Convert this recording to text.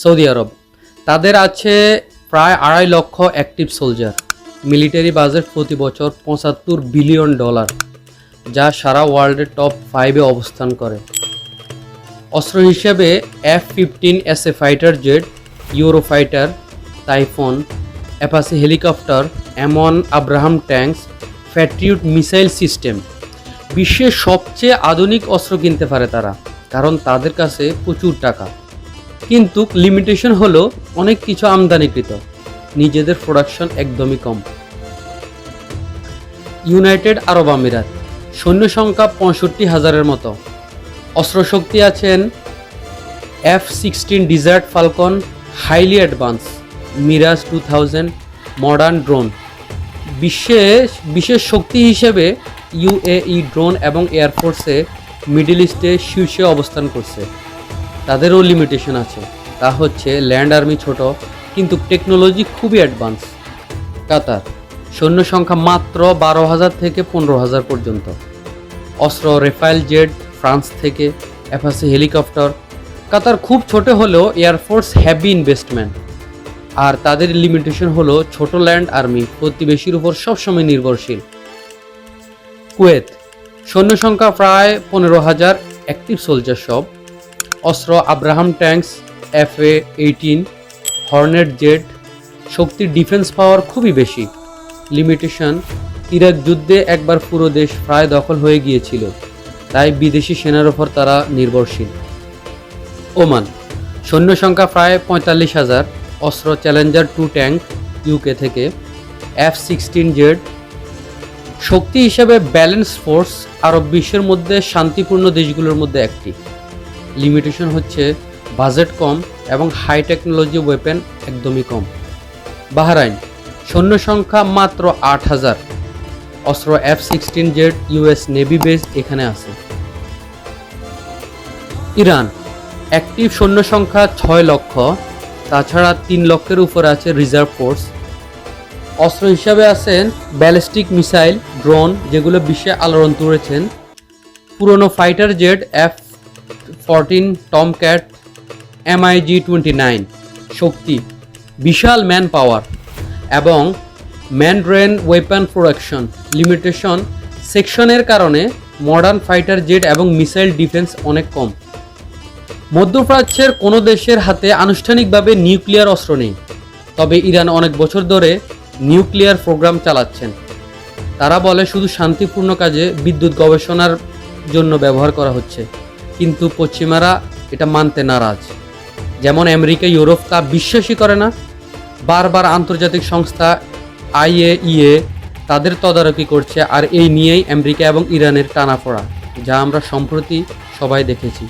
Saudi আরব। তাদের আছে প্রায় আড়াই লক্ষ অ্যাক্টিভ সোলজার মিলিটারি বাজেট প্রতি বছর পঁচাত্তর বিলিয়ন ডলার যা সারা ওয়ার্ল্ডের টপ ফাইভে অবস্থান করে। অস্ত্র হিসেবে F fifteen S A fighter jet Eurofighter Typhoon Apache helicopter এমন Abrams tanks Patriot missile system বিশ্বের সবচেয়ে আধুনিক অস্ত্র কিনতে পারে তারা, কারণ তাদের কাছে প্রচুর টাকা। কিন্তু লিমিটেশন হলো অনেক কিছু আমদানিকৃত। নিজেদের প্রোডাকশন একদমই কম। ইউনাইটেড আরব আমিরাত সৈন্য সংখ্যা পঁয়ষট্টি হাজারের মতো। অস্ত্রশক্তি আছেন F sixteen Desert Falcon highly advance Mirage two thousand modern drone বিশেষ বিশেষ শক্তি হিসেবে ইউএই ড্রোন এবং এয়ারফোর্সে মিডল ইস্টে শীর্ষে অবস্থান করছে। তাদেরও লিমিটেশন আছে। তা হচ্ছে ল্যান্ড আর্মি ছোট, কিন্তু টেকনোলজি খুবই অ্যাডভান্স কাতার, সৈন্য সংখ্যা মাত্র বারো হাজার থেকে পনেরো হাজার পর্যন্ত। অস্ত্র রেফাইল জেট ফ্রান্স থেকে অ্যাফাসি হেলিকপ্টার কাতার খুব ছোট হলেও এয়ারফোর্স হ্যাভি ইনভেস্টমেন্ট আর তাদের লিমিটেশন হলো ছোট ল্যান্ড আর্মি প্রতিবেশীর উপর সবসময় নির্ভরশীল। কুয়েত, সৈন্য সংখ্যা প্রায় পনেরো হাজার অ্যাক্টিভ সোলজার সব। অস্ত্র Abrams tanks F A eighteen, Hornet jet শক্তির ডিফেন্স পাওয়ার খুবই বেশি। লিমিটেশন, ইরাক যুদ্ধে একবার পুরো দেশ প্রায় দখল হয়ে গিয়েছিল, তাই বিদেশি সেনার ওপর তারা নির্ভরশীল। ওমান, সৈন্য সংখ্যা প্রায় পঁয়তাল্লিশ হাজার, অস্ত্র চ্যালেঞ্জার টু ট্যাঙ্ক ইউকে থেকে, এফ সিক্সটিন জেড শক্তি হিসেবে ব্যালেন্স ফোর্স আরব বিশ্বের মধ্যে শান্তিপূর্ণ দেশগুলোর মধ্যে একটি। লিমিটেশন হচ্ছে বাজেট কম এবং হাই টেকনোলজি ওয়েপেন একদমই কম। বাহরাইন, সৈন্য সংখ্যা মাত্র আট হাজার। অস্ত্র F sixteen Z US navy base এখানে আছে। ইরান অ্যাক্টিভ সৈন্য সংখ্যা ছয় লক্ষ, তাছাড়া তিন লক্ষের উপরে আছে রিজার্ভ ফোর্স অস্ত্র হিসাবে আছেন ব্যালিস্টিক মিসাইল ড্রোন যেগুলো বিশ্বে আলোড়ন তুলেছেন। পুরনো fighter jet F fourteen Tomcat MiG twenty nine শক্তি, বিশাল ম্যান পাওয়ার এবং ম্যানড্রেন ওয়েপন প্রোডাকশন লিমিটেশন সেকশনের কারণে মডার্ন ফাইটার জেট এবং মিসাইল ডিফেন্স অনেক কম। মধ্যপ্রাচ্যের কোনো দেশের হাতে আনুষ্ঠানিকভাবে নিউক্লিয়ার অস্ত্র নেই, তবে ইরান অনেক বছর ধরে নিউক্লিয়ার প্রোগ্রাম চালাচ্ছেন। তারা বলে শুধু শান্তিপূর্ণ কাজে বিদ্যুৎ গবেষণার জন্য ব্যবহার করা হচ্ছে। কিন্তু পশ্চিমারা এটা মানতে নারাজ। যেমন আমেরিকা, ইউরোপ, তা বিশ্বাসই করে না। বারবার আন্তর্জাতিক সংস্থা আইএইএ তাদের তদারকি করছে, আর এই নিয়েই আমেরিকা এবং ইরানের টানাফোড়া যা আমরা সম্প্রতি সবাই দেখেছি।